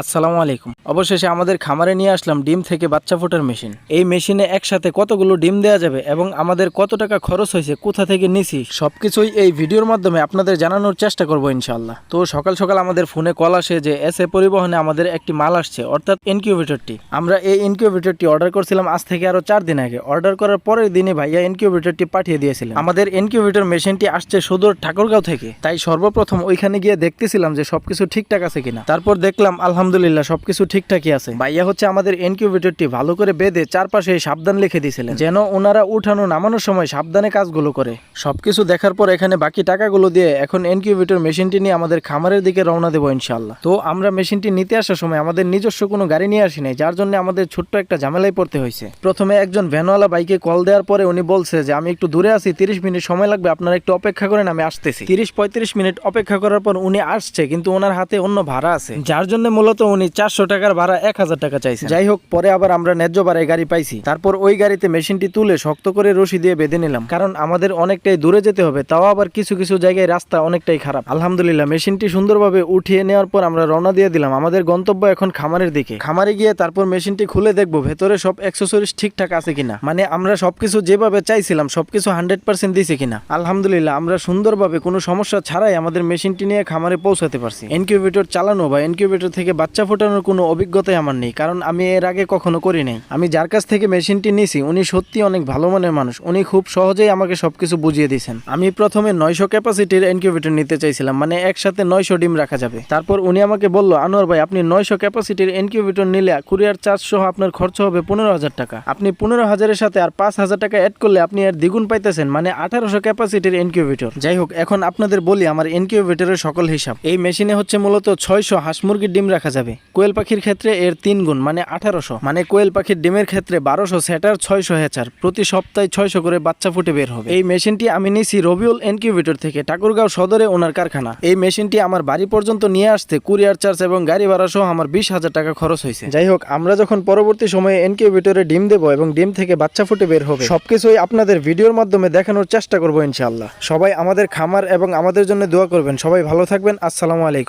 আসসালামু আলাইকুম। অবশেষে আমাদের খামারে নিয়ে আসলাম ডিম থেকে বাচ্চা ফোটার মেশিন। এই মেশিনে একসাথে কতগুলো ডিম দেওয়া যাবে এবং আমাদের কত টাকা খরচ হয়েছে, কোথা থেকে নিছি, সবকিছুই এই ভিডিওর মাধ্যমে আপনাদের জানানোর চেষ্টা করব ইনশাল্লাহ তো সকাল সকাল আমাদের ফোনে কল আসে যে এস এ পরিবহনে আমাদের একটি মাল আসছে, অর্থাৎ ইনকিউবেটরটি। আমরা এই ইনকিউবেটরটি অর্ডার করছিলাম আজ থেকে আরও চার দিন আগে। অর্ডার করার পরের দিনে ভাইয়া ইনকিউবেটরটি পাঠিয়ে দিয়েছিলেন। আমাদের ইনকিউবেটর মেশিনটি আসছে সুদূর ঠাকুরগাঁও থেকে। তাই সর্বপ্রথম ওইখানে গিয়ে দেখতেছিলাম যে সবকিছু ঠিকঠাক আছে কিনা। তারপর দেখলাম আলহামদুলিল্লাহ, সবকিছু ঠিকঠাকই আছে। ভাইয়া হচ্ছে আমাদের ইনকিউবেটরটি ভালো করে বেঁধে চারপাশে সাবধান লিখে দিয়েছিলেন যেন ওনারা উঠানো নামানোর সময় সাবধানে কাজগুলো করে। সবকিছু দেখার পর এখানে বাকি টাকাগুলো দিয়ে এখন ইনকিউবেটর মেশিনটি নিয়ে আমাদের খামারের দিকে রওনা দেবো ইনশাল্লাহ তো আমরা মেশিনটি নিতে আসার সময় আমাদের নিজস্ব কোনো গাড়ি নিয়ে আসি নাই যার জন্য আমাদের ছোট্ট একটা ঝামেলায় পড়তে হয়েছে। প্রথমে একজন ভ্যানওয়ালা বাইকে কল দেওয়ার পরে উনি বলছে যে, আমি একটু দূরে আছি, তিরিশ মিনিট সময় লাগবে, আপনারা একটু অপেক্ষা করেন, আমি আসতেছি। তিরিশ পঁয়ত্রিশ মিনিট অপেক্ষা করার পর উনি আসছে, কিন্তু ওনার হাতে অন্য ভাড়া আছে। যার জন্য মূলত উনি চারশো টাকার ভাড়া এক হাজার টাকা চাইছে যাই হোক, পরে আবার আমরা ন্যায্য ভাড়ায় গাড়ি পাইছি। তারপর ওই গাড়িতে মেশিনটি তুলে শক্ত করে রশি দিয়ে বেঁধে নিলাম। কারণ আমাদের অনেকটাই দূরে যেতে হবে, তাও আবার কিছু কিছু জায়গায় রাস্তা অনেকটাই খারাপ। আলহামদুলিল্লাহ, মেশিনটি সুন্দরভাবে উঠিয়ে নেওয়ার পর আমরা রওনা দিয়ে দিলাম। আমাদের গন্তব্য এখন খামারের দিকে। খামারে গিয়ে তারপর মেশিনটি খুলে দেখব, ভেতরে সব অ্যাক্সেসরিজ ঠিকঠাক আছে কিনা। মানে আমরা সবকিছু যেভাবে চাইছিলাম, সবকিছু হান্ড্রেড পার্সেন্ট দিছে কিনা। আলহামদুলিল্লাহ, আমরা সুন্দরভাবে কোনো সমস্যা ছাড়াই আমাদের মেশিনটি নিয়ে খামারে পৌঁছাতে পারছি। ইনকিউবেটর চালানো বা ইনকিউবেটর থেকে বাচ্চা ফোটানোর কোনো অভিজ্ঞতাই আমার নেই, কারণ আমি এর আগে কখনো করি নাই। আমি যার কাছ থেকে মেশিনটি নিছি, উনি সত্যি অনেক ভালো মানের মানুষ। উনি খুব সহজেই আমাকে সবকিছু বুঝিয়ে দিয়েছেন। আমি প্রথমে নয়শো ক্যাপাসিটির ইনকিউবেটর নিতে চাইছিলাম মানে একসাথে নয়শো ডিম রাখা যাবে। তারপর উনি আমাকে বলল, আনোয়ার ভাই, আপনি নয়শো ক্যাপাসিটির ইনকিউবেটর নিলে কুরিয়ার চার্জ সহ আপনার খরচ হবে পনেরো হাজার টাকা। আপনি পনেরো হাজারের সাথে আর পাঁচ হাজার টাকা অ্যাড করলে আপনি এর দ্বিগুণ পাইতেছেন মানে আঠারোশো ক্যাপাসিটির ইনকিউবেটর যাই হোক, এখন আপনাদের বলি, আমার ইনকিউবেটরের সকল হিসাব। এই মেশিনে হচ্ছে মূলত ছয়শো হাঁস মুরগির ডিম রাখা যাবে। কোয়েল পাখির ক্ষেত্রে এর তিন গুণ মানে আঠারোশো। মানে কোয়েল পাখির ডিমের ক্ষেত্রে বারোশো, সেটার ছয়শো হেচার। প্রতি সপ্তাহে ছয়শো করে বাচ্চা ফুটে বের হবে। এই মেশিনটি আমি নিছি রবিউল ইনকিউবেটর থেকে, ঠাকুরগাঁও সদরে ওনার কারখানা। এই মেশিনটি আমার বাড়ি পর্যন্ত নিয়ে আসতে কুরিয়ার চার্জ এবং গাড়ি ভাড়া সহ আমার বিশ হাজার টাকা খরচ হয়েছে। যাই হোক, আমরা যখন পরবর্তী সময়ে ইনকিউবেটরে ডিম দেবো এবং ডিম থেকে বাচ্চা ফুটে বের হবে, সবকিছুই আপনাদের ভিডিওর মাধ্যমে দেখানোর চেষ্টা করব ইনশাআল্লাহ। সবাই আমাদের খামার এবং আমাদের জন্য দোয়া করবেন। সবাই ভালো থাকবেন। আসসালামু আলাইকুম।